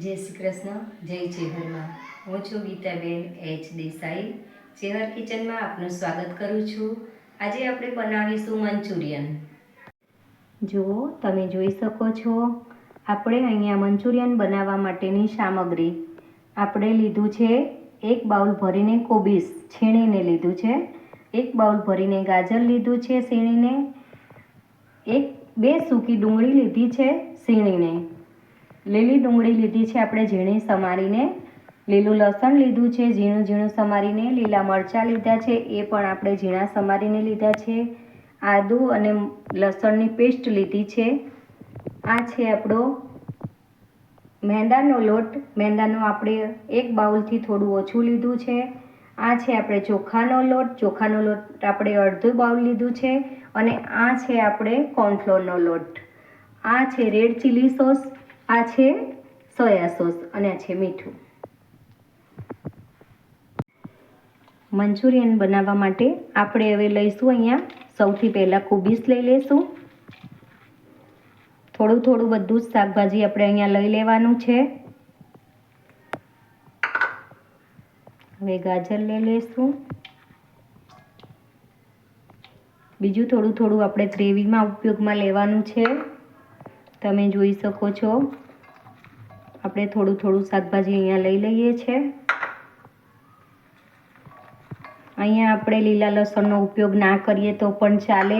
જય શ્રી કૃષ્ણ, જય ચેહરમાં. હું છું ગીતાબેન એચ દેસાઈ. ચેહર કિચનમાં આપનું સ્વાગત કરું છું. આજે આપણે બનાવીશું મંચુરિયન. જુઓ, તમે જોઈ શકો છો, આપણે અહીંયા મંચુરિયન બનાવવા માટેની સામગ્રી. આપણે લીધું છે એક બાઉલ ભરીને કોબીસ છીણીને લીધું છે. એક બાઉલ ભરીને ગાજર લીધું છે સીણીને એક, બે સૂકી ડુંગળી લીધી છે સીણીને લીલી ડુંગળી લીધી છે, આપણે ઝીણી સમારીને. લીલું લસણ લીધું છે, ઝીણું ઝીણું સમારીને. લીલા મરચાં લીધા છે, એ પણ આપણે ઝીણા સમારીને લીધા છે. આદું અને લસણની પેસ્ટ લીધી છે. આ છે આપણો મેંદાનો લોટ. મેંદાનો આપણે એક બાઉલથી થોડું ઓછું લીધું છે. આ છે આપણે ચોખાનો લોટ. ચોખાનો લોટ આપણે અડધું બાઉલ લીધું છે અને આ છે આપણે કોર્નફ્લોરનો લોટ. આ છે રેડ ચીલી સોસ. આ છે સોયા સોસ અને આ છે મીઠું. મંચુરિયન બનાવવા માટે આપણે હવે લઈશું અહીંયા સૌથી પહેલાં કુબીસ લઈ લઈશું થોડું થોડું બધું જ શાકભાજી આપણે અહીંયા લઈ લેવાનું છે. હવે ગાજર લઈ લઈશું બીજું થોડું થોડું આપણે ગ્રેવીમાં ઉપયોગમાં લેવાનું છે. તમે જોઈ શકો છો. આપણે થોડું થોડું શાકભાજી અહીંયા લઈ લઈએ છીએ અહીંયા આપણે લીલા લસણનો ઉપયોગ ના કરીએ તો પણ ચાલે.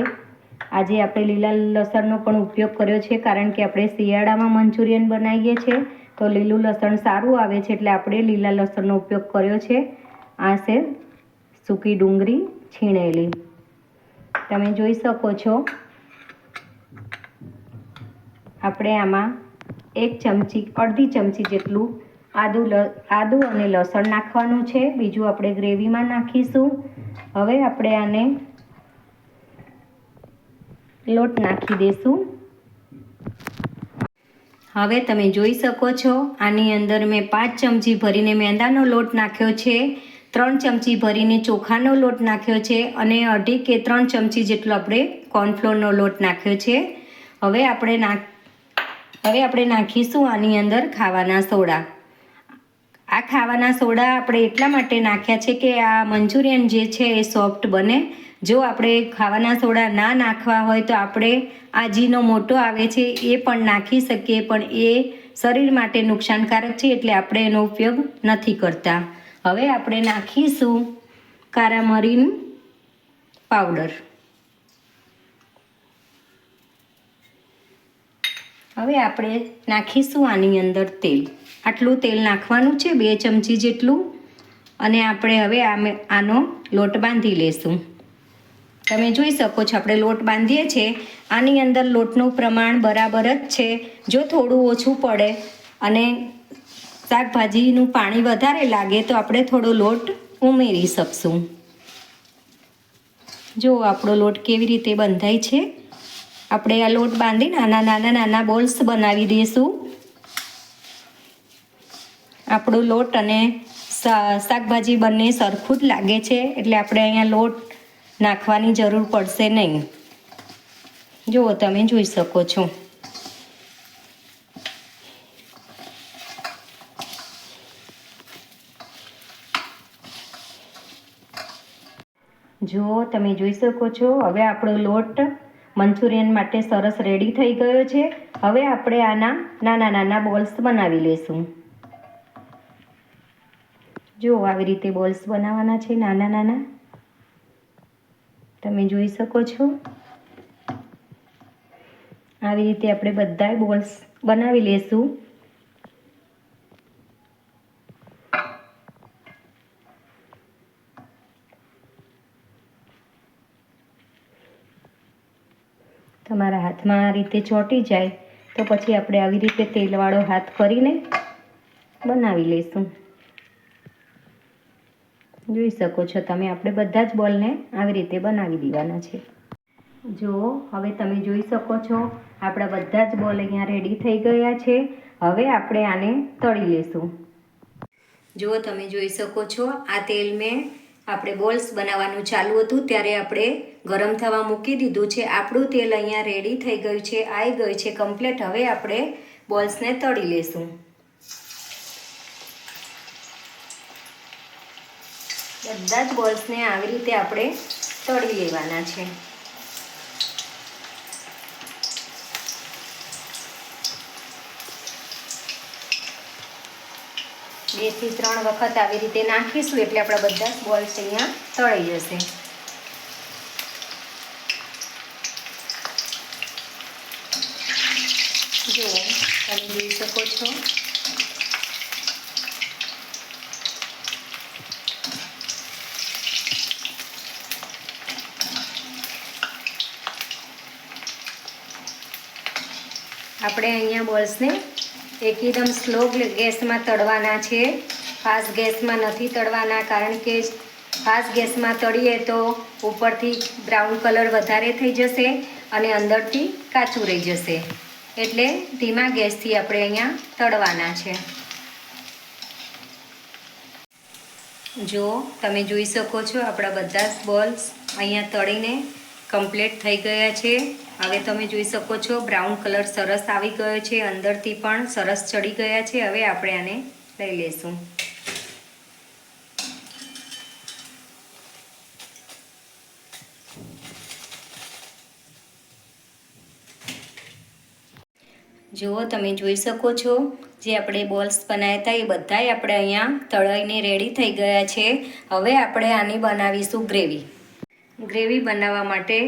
આજે આપણે લીલા લસણનો પણ ઉપયોગ કર્યો છે કારણ કે આપણે શિયાળામાં મંચુરિયન બનાવીએ છીએ તો લીલું લસણ સારું આવે છે એટલે આપણે લીલા લસણનો ઉપયોગ કર્યો છે. આ છે સૂકી ડુંગળી છીણેલી. તમે જોઈ શકો છો. આપણે આમાં એક ચમચી, અડધી ચમચી જેટલું આદુ આદુ અને લસણ નાખવાનું છે. બીજું આપણે ગ્રેવીમાં નાખીશું. હવે આપણે આને લોટ નાખી દઈશું હવે તમે જોઈ શકો છો, આની અંદર મેં પાંચ ચમચી ભરીને મેંદાનો લોટ નાખ્યો છે, ત્રણ ચમચી ભરીને ચોખાનો લોટ નાખ્યો છે અને અઢી કે ત્રણ ચમચી જેટલો આપણે કોર્નફ્લોરનો લોટ નાખ્યો છે. હવે આપણે નાખ હવે આપણે નાખીશું આની અંદર ખાવાના સોડા. આ ખાવાના સોડા આપણે એટલા માટે નાખ્યા છે કે આ મંચુરિયન જે છે એ સોફ્ટ બને. જો આપણે ખાવાના સોડા ના નાખવા હોય તો આપણે આ જીનો મોટો આવે છે એ પણ નાખી શકીએ, પણ એ શરીર માટે નુકસાનકારક છે એટલે આપણે એનો ઉપયોગ નથી કરતા. હવે આપણે નાખીશું કારામરીન પાવડર. હવે આપણે નાખીશું આની અંદર તેલ. આટલું તેલ નાખવાનું છે, બે ચમચી જેટલું. અને આપણે હવે આમે આનો લોટ બાંધી લેશું. તમે જોઈ શકો છો, આપણે લોટ બાંધીએ છીએ આની અંદર લોટનું પ્રમાણ બરાબર જ છે, જો થોડું ઓછું પડે. અને શાકભાજીનું પાણી વધારે લાગે તો આપણે થોડો લોટ ઉમેરી શકશું. જો આપણો લોટ કેવી રીતે બંધાય છે આપણે આ લોટ બાંધી નાના નાના નાના બોલ્સ બનાવી દઈશું. આપણો લોટ અને શાકભાજી બંને સરખું જ લાગે છે, એટલે આપણે અહીંયા લોટ નાખવાની જરૂર પડશે નહીં. જુઓ, તમે જોઈ શકો છો. જુઓ, તમે જોઈ શકો છો. હવે આપણો લોટ મંચુરિયન માટે સરસ રેડી થઈ ગયો છે. હવે આપણે આના નાના નાના બોલ્સ બનાવી લઈશું જો આવી રીતે બોલ્સ બનાવવાના છે નાના નાના. તમે જોઈ શકો છો. આવી રીતે આપણે બધા બોલ્સ બનાવી લેશું. તમારા હાથમાં આ રીતે ચોંટી જાય, તો પછી આપણે આવી રીતે તેલવાળો હાથ કરીને બનાવી લઈશું. જોઈ શકો છો તમે, આપણે બધા જ બોલને આવી રીતે બનાવી દેવાના છે. જુઓ હવે તમે જોઈ શકો છો, આપણા બધા જ બોલ અહીંયા રેડી થઈ ગયા છે. હવે આપણે આને તળી લઈશું. જુઓ, તમે જોઈ શકો છો, આ તેલ મેં આપણે બોલ્સ બનાવવાનું ચાલુ હતું ત્યારે આપણે ગરમ થવા મૂકી દીધું છે. આપણું તેલ અહીંયા રેડી થઈ ગયું છે આવી ગયું છે કમ્પ્લેટ હવે આપણે બોલ્સને તળી લેશું. બધા જ બોલ્સને આવી રીતે આપણે તળી લેવાના છે. બેથી ત્રણ વખત આવી રીતે નાખીશું એટલે આપણા બધા બોલ્સ અહીંયા તળાઈ જશે. જુઓ, તમે જોઈ શકો છો. આપણે અહીંયા બોલ્સને એકદમ સ્લો ગેસમાં તળવાના છે. ફાસ્ટ ગેસમાં નથી તળવાના કારણ કે ફાસ્ટ ગેસમાં તળીએ તો ઉપરથી બ્રાઉન કલર વધારે થઈ જશે અને અંદરથી કાચું રહી જશે. એટલે ધીમા ગેસથી આપણે અહીંયા તળવાના છે. જો તમે જોઈ શકો છો, આપણા બધા બોલ્સ અહીંયા તળીને કમ્પ્લીટ થઈ ગયા છે. હવે તમે જોઈ શકો છો, બ્રાઉન કલર સરસ આવી ગયો છે, અંદરથી પણ સરસ ચડી ગયા છે. હવે આપણે આને લઈ લેશું જુઓ, તમે જોઈ શકો છો, જે આપણે બોલ્સ બનાવ્યા હતા, એ બધાય આપણે અહીંયા તળાઈને રેડી થઈ ગયા છે. હવે આપણે આની બનાવીશું ગ્રેવી. ગ્રેવી બનાવવા માટે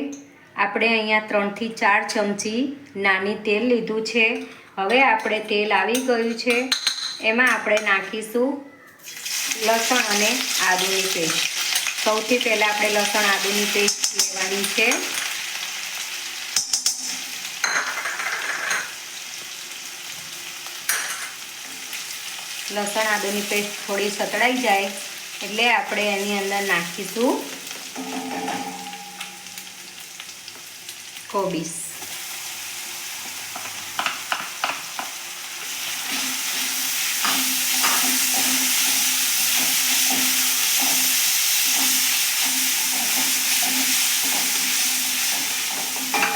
આપણે અહીંયા ત્રણથી ચાર ચમચી નાની તેલ લીધું છે. હવે આપણે તેલ આવી ગયું છે. એમાં આપણે નાખીશું લસણ અને આદુની પેસ્ટ. સૌથી પહેલાં આપણે લસણ આદુની પેસ્ટ લેવાની છે. લસણ આદુની પેસ્ટ થોડી સતળાઈ જાય એટલે આપણે એની અંદર નાખીશું. કોબીસ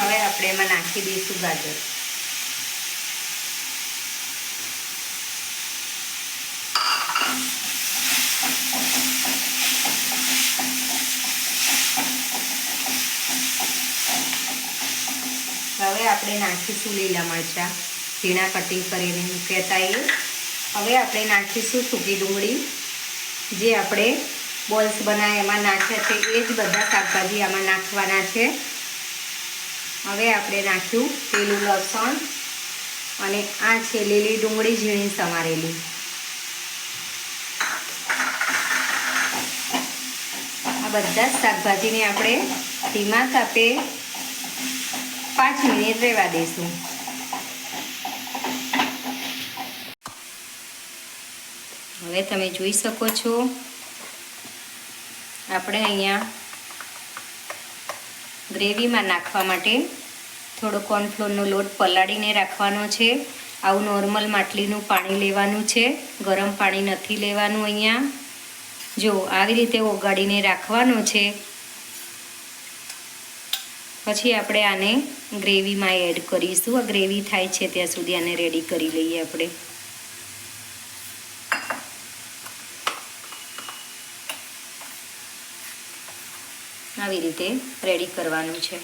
હવે આપણે એમાં નાખી દઈશું ગાજર હવે આપણે નાખીશું લીલા મરચાં. ઝીણા કટિંગ કરીને મૂક્યા એ. હવે આપણે નાખીશું સૂકી ડુંગળી. જે આપણે બોલ્સ બનાવ્યા એમાં નાખ્યા છે એ જ બધા શાકભાજી આમાં નાખવાના છે. હવે આપણે નાખ્યું પેલું લસણ અને આ છે લીલી ડુંગળી ઝીણી સમારેલી. આ બધા જ શાકભાજીને આપણે ધીમા તાપે પાંચ મિનિટ રહેવા દઈશું. હવે તમે જોઈ શકો છો, આપણે અહીંયા ગ્રેવીમાં નાખવા માટે થોડો કોર્નફ્લોરનો લોટ પલાળીને રાખવાનો છે. આવું નોર્મલ માટલીનું પાણી લેવાનું છે. ગરમ પાણી નથી લેવાનું અહીંયા. જો આવી રીતે ઓગાળીને રાખવાનો છે પછી આપણે આને ગ્રેવીમાં એડ કરીશું. આ ગ્રેવી થાય છે ત્યાં સુધી આને રેડી કરી લઈએ આપણે. આવી રીતે રેડી કરવાનું છે.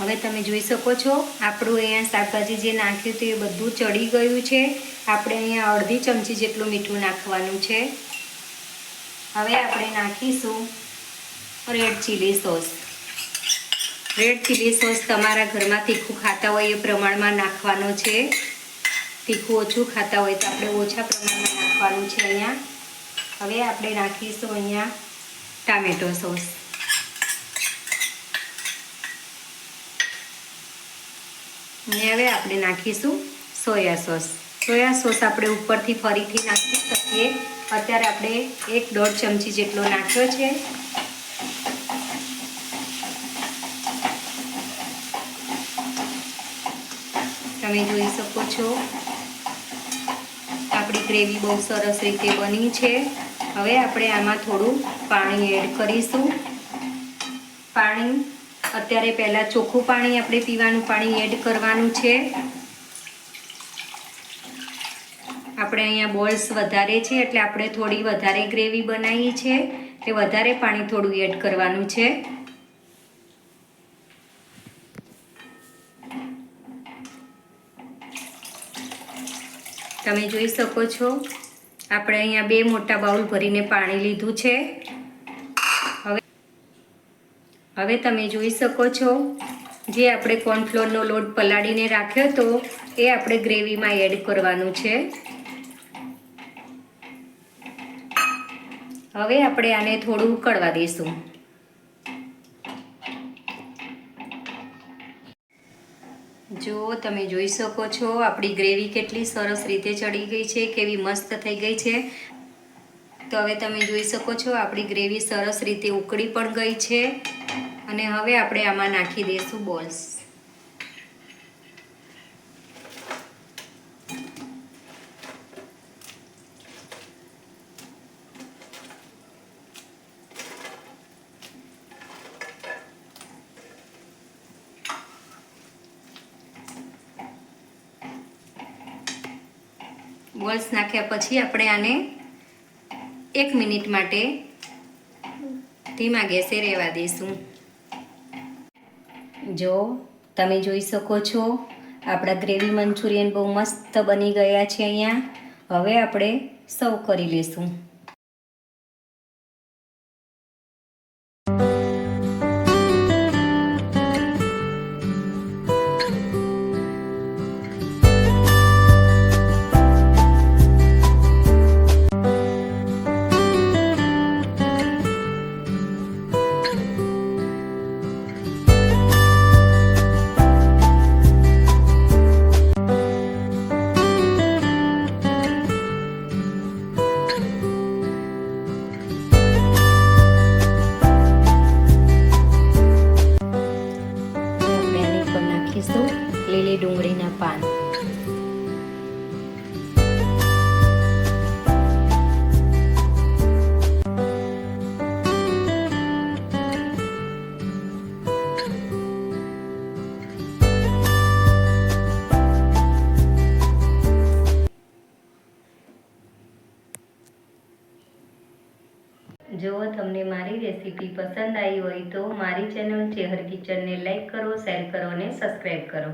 હવે તમે જોઈ શકો છો, આપણું અહીંયા શાકભાજી જે નાખ્યું હતું એ બધું ચડી ગયું છે. આપણે અહીંયા અડધી ચમચી જેટલું મીઠું નાખવાનું છે. હવે આપણે નાખીશું red chilli sauce red chilli sauce તમારા ઘરમાં તીખું ખાતા હોય એ પ્રમાણમાં નાખવાનો છે। તીખું ઓછું ખાતા હોય તો આપણે ઓછા પ્રમાણમાં નાખવાનું છે અહીંયા। હવે આપણે નાખીશું અહીંયા ટામેટો સોસ। ને હવે આપણે નાખીશું સોયા સોસ। સોયા સોસ આપણે ઉપરથી ફરીથી નાખી શકીએ। અત્યારે આપણે એક દોઢ ચમચી જેટલો નાખ્યો છે। તમે જોઈ શકો છો. આપણી ગ્રેવી બહુ સરસ રીતે બની છે. હવે આપણે આમાં થોડું પાણી એડ કરીશું. પાણી, અત્યારે પહેલાં ચોખ્ખું પાણી આપણે પીવાનું પાણી એડ કરવાનું છે. આપણે અહીંયા બોલ્સ વધારે છે, એટલે આપણે થોડી વધારે ગ્રેવી બનાવી છે એટલે વધારે પાણી થોડું એડ કરવાનું છે. તમે જોઈ શકો છો. આપણે અહીંયા બે મોટા બાઉલ ભરીને પાણી લીધું છે. હવે હવે તમે જોઈ શકો છો, જે આપણે કોર્નફ્લોરનો લોટ પલાળીને રાખ્યો હતો એ આપણે ગ્રેવીમાં એડ કરવાનું છે. હવે આપણે આને થોડું ઉકળવા દઈશું. જો તમે જોઈ શકો છો, આપણી ગ્રેવી કેટલી સરસ રીતે ચડી ગઈ છે, કેવી મસ્ત થઈ ગઈ છે. તો હવે તમે જોઈ શકો છો, આપણી ગ્રેવી સરસ રીતે ઉકળી પણ ગઈ છે. અને હવે આપણે આમાં નાખી દઈશું બોલ્સ. બોલ્સ નાખ્યા પછી આપણે આને એક મિનિટ માટે ધીમા ગેસે રહેવા દઈશું. જો તમે જોઈ શકો છો, આપણા ગ્રેવી મંચુરિયન બહુ મસ્ત બની ગયા છે અહીંયા. હવે આપણે સર્વ કરી લઈશું આવી હોય તો મારી ચેનલ ચેહર કિચનને લાઈક કરો શેર કરો અને સબસ્ક્રાઈબ કરો.